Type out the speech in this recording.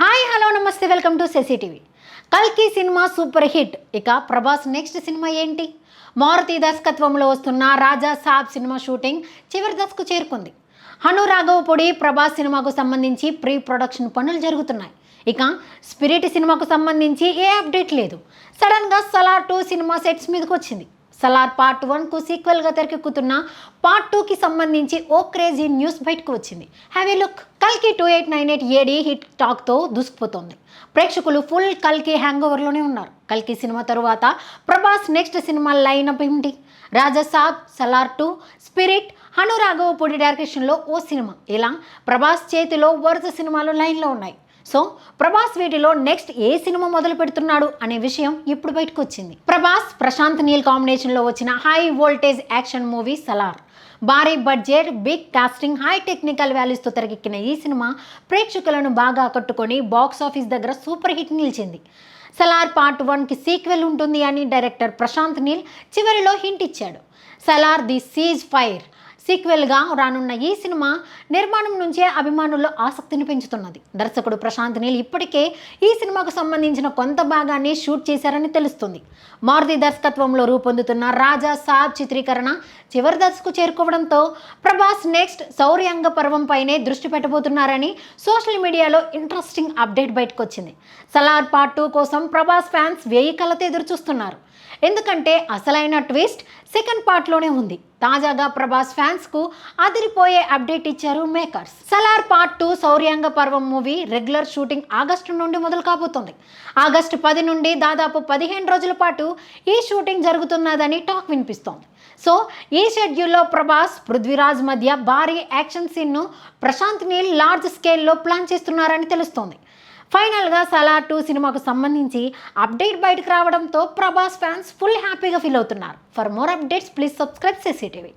Hi hello నమస్తే welcome to CCTV కల్కి cinema super hit. ఇక ప్రభాస్ నెక్స్ట్ సినిమా ఏంటి? మారుతి దర్శకత్వంలో వస్తున్న రాజా సాబ్ సినిమా షూటింగ్ చివరి దశకు చేరుకుంది. హను రాఘవపొడి ప్రభాస్ సినిమాకు సంబంధించి ప్రీ ప్రొడక్షన్ పనులు జరుగుతున్నాయి. ఇక స్పిరిట్ సినిమాకు సంబంధించి ఏ అప్డేట్ లేదు. సడన్గా సలార్ టూ సినిమా సెట్స్ మీదకి వచ్చింది సలార్ పార్ట్ వన్కు సీక్వెల్గా తెరకెక్కుతున్న పార్ట్ టూకి సంబంధించి ఓ క్రేజీ న్యూస్ బయటకు వచ్చింది. హ్యావ్ ఏ లుక్ కల్కి two eight nine eight AD hit టాక్తో దూసుకుపోతోంది. ప్రేక్షకులు ఫుల్ కల్కి హ్యాంగ్ ఓవర్లోనే ఉన్నారు. కల్కి సినిమా తరువాత ప్రభాస్ నెక్స్ట్ సినిమా అప్ ఏమిటి రాజసాబ్ సలార్ టూ స్పిరిట్ హను రాఘవపూడి డైరెక్షన్లో ఓ సినిమా. ఇలా ప్రభాస్ చేతిలో వరుస సినిమాలు లైన్లో ఉన్నాయి. సో ప్రభాస్ వీటిలో నెక్స్ట్ ఏ సినిమా మొదలు పెడుతున్నాడు అనే విషయం ఇప్పుడు బయటకు వచ్చింది ప్రభాస్ ప్రశాంత్ నీల్ కాంబినేషన్లో వచ్చిన high voltage action movie Salaar. భారీ budget big casting high technical వాల్యూస్తో తెరకెక్కిన ఈ సినిమా ప్రేక్షకులను బాగా ఆకట్టుకొని బాక్స్ ఆఫీస్ దగ్గర సూపర్ హిట్ నిలిచింది. సలార్ పార్ట్ వన్కి సీక్వెల్ ఉంటుంది అని డైరెక్టర్ ప్రశాంత్ నీల్ చివరిలో హింట్ ఇచ్చాడు. Salaar the ceasefire. సీక్వెల్గా రానున్న ఈ సినిమా నిర్మాణం నుంచే అభిమానుల్లో ఆసక్తిని పెంచుతున్నది. దర్శకుడు ప్రశాంత్ నీల్ ఇప్పటికే ఈ సినిమాకు సంబంధించిన కొంత భాగాన్ని షూట్ చేశారని తెలుస్తుంది. మారుతి దర్శకత్వంలో రూపొందుతున్న రాజా సాబ్ చిత్రీకరణ చివరి దశకు చేరుకోవడంతో ప్రభాస్ నెక్స్ట్ శౌర్యాంగ పర్వం పైనే దృష్టి పెట్టబోతున్నారని సోషల్ మీడియాలో ఇంట్రెస్టింగ్ అప్డేట్ బయటకు వచ్చింది సలార్ పార్ట్ టూ కోసం ప్రభాస్ ఫ్యాన్స్ వేయి కలతో ఎదురు చూస్తున్నారు ఎందుకంటే అసలైన ట్విస్ట్ సెకండ్ పార్ట్లోనే ఉంది. తాజాగా ప్రభాస్ ఫ్యాన్స్కు అదిరిపోయే అప్డేట్ ఇచ్చారు makers. Salaar part two Shouryanga Parvam movie regular shooting August నుండి మొదలు కాబోతుంది. ఆగస్టు పది నుండి దాదాపు పదిహేను రోజుల పాటు ఈ షూటింగ్ జరుగుతున్నదని టాక్ వినిపిస్తోంది. సో ఈ షెడ్యూల్లో ప్రభాస్ పృథ్వీరాజ్ మధ్య భారీ యాక్షన్ సీన్ను ప్రశాంత్ నీల్ లార్జ్ స్కేల్లో ప్లాన్ చేస్తున్నారని తెలుస్తోంది. ఫైనల్గా సలార్ టూ సినిమాకు సంబంధించి అప్డేట్ బయటకు రావడంతో ప్రభాస్ ఫ్యాన్స్ ఫుల్ హ్యాపీగా ఫీల్ అవుతున్నారు. For more updates please subscribe CCTV